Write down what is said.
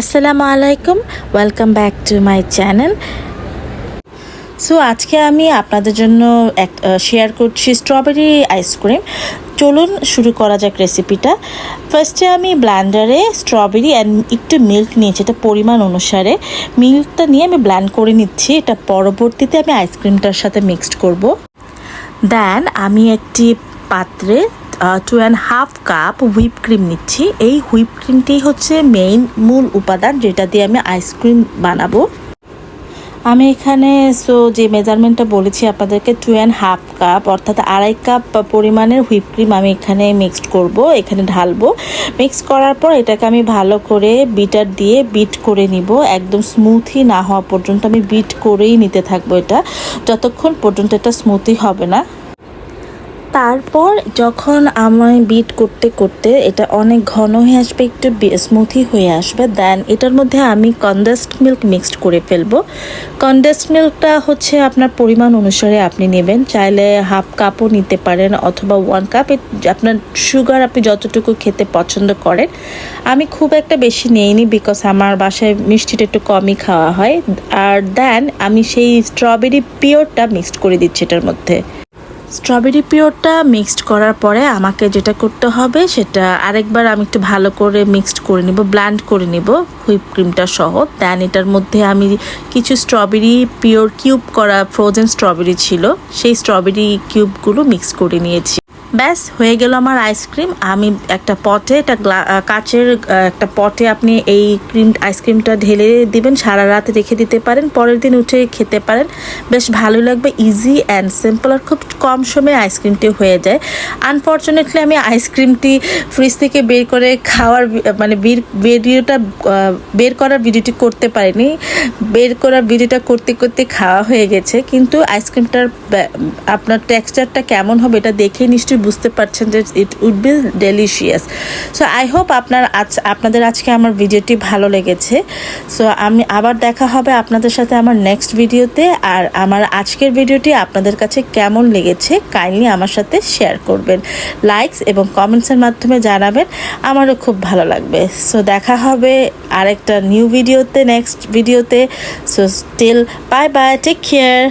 আসসালামু আলাইকুম welcome back to my channel so আজকে আমি আপনাদের জন্য এক শেয়ার করছি স্ট্রবেরি আইসক্রিম চলুন শুরু করা যাক রেসিপিটা ফার্স্টে আমি ব্ল্যান্ডারে স্ট্রবেরি অ্যান্ড একটু মিল্ক নিয়েছি, এটা পরিমাণ অনুসারে। মিল্কটা নিয়ে আমি ব্ল্যান্ড করে নিচ্ছি, এটা পরবর্তীতে আমি আইসক্রিমটার সাথে মিক্সড করব। দেন আমি একটি পাত্রে two and half cup whip cream নিচ্ছি। এই হুইপ ক্রিমটি হচ্ছে মেইন মূল উপাদান যেটা দিয়ে আমি আইসক্রিম বানাবো। আমি এখানে সো যে মেজারমেন্টটা বলেছি আপনাদেরকে টু অ্যান্ড হাফ কাপ অর্থাৎ আড়াই কাপ পরিমাণের হুইপ ক্রিম আমি এখানে মিক্সড করব, এখানে ঢালবো। মিক্স করার পর এটাকে আমি ভালো করে বিটার দিয়ে বিট করে নিব। একদম স্মুথি না হওয়া পর্যন্ত আমি বিট করেই নিতে থাকব এটা। যতক্ষণ পর্যন্ত এটা স্মুথি হবে না। তারপর যখন আমি বিট করতে করতে এটা অনেক ঘন হয়ে আসবে, একটু স্মুথি হয়ে আসবে দেন এটার মধ্যে আমি কনডেন্সড মিল্ক মিক্সড করে ফেলব। কনডেন্সড মিল্কটা হচ্ছে আপনার পরিমাণ অনুসারে আপনি নেবেন। চাইলে হাফ কাপও নিতে পারেন অথবা ওয়ান কাপ আপনার সুগার আপনি যতটুকু খেতে পছন্দ করেন। আমি খুব একটা বেশি নেইনি বিকজ আমার বাসায় মিষ্টিটা একটু কমই খাওয়া হয়। আর দেন আমি সেই স্ট্রবেরি পিওরটা মিক্সড করে দিচ্ছি এটার মধ্যে। স্ট্রবেরি পিওরটা মিক্সড করার পরে আমাকে যেটা করতে হবে সেটা আরেকবার আমি একটু ভালো করে মিক্সড করে নিব, ব্ল্যান্ড করে নিব হুইপ ক্রিমটা সহ। দেন এটার মধ্যে আমি কিছু স্ট্রবেরি পিওর কিউব করা ফ্রোজেন স্ট্রবেরি ছিল, সেই স্ট্রবেরি কিউবগুলো মিক্স করে নিয়েছি। ব্যাস, হয়ে গেল আমার আইসক্রিম আমি একটা পটে, একটা কাচের একটা পটে আপনি এই ক্রিম আইসক্রিমটা ঢেলে দিবেন, সারা রাত রেখে দিতে পারেন, পরের দিন উঠে খেতে পারেন। বেশ ভালো লাগবে ইজি অ্যান্ড সিম্পল আর খুব কম সময়ে আইসক্রিমটি হয়ে যায়। আনফর্চুনেটলি আমি আইসক্রিমটি ফ্রিজ থেকে বের করে খাওয়ার মানে ভিডিওটা বের করার ভিডিওটি করতে পারিনি। বের করার ভিডিওটা করতে করতে খাওয়া হয়ে গেছে। কিন্তু আইসক্রিমটার আপনার টেক্সচারটা কেমন হবে, এটা দেখে নিশ্চয়ই বুঝতে পারছেন যে it would be delicious so I hope আপনার আজ, আপনাদের আজকে আমার ভিডিওটি ভালো লেগেছে। সো আমি আবার দেখা হবে আপনাদের সাথে আমার নেক্সট ভিডিওতে আর আমার আজকের ভিডিওটি আপনাদের কাছে কেমন লেগেছে কাইন্ডলি আমার সাথে শেয়ার করবেন। লাইকস এবং কমেন্টসের মাধ্যমে জানাবেন, আমারও খুব ভালো লাগবে। সো দেখা হবে আরেকটা নিউ ভিডিওতে নেক্সট ভিডিওতে so still bye bye take care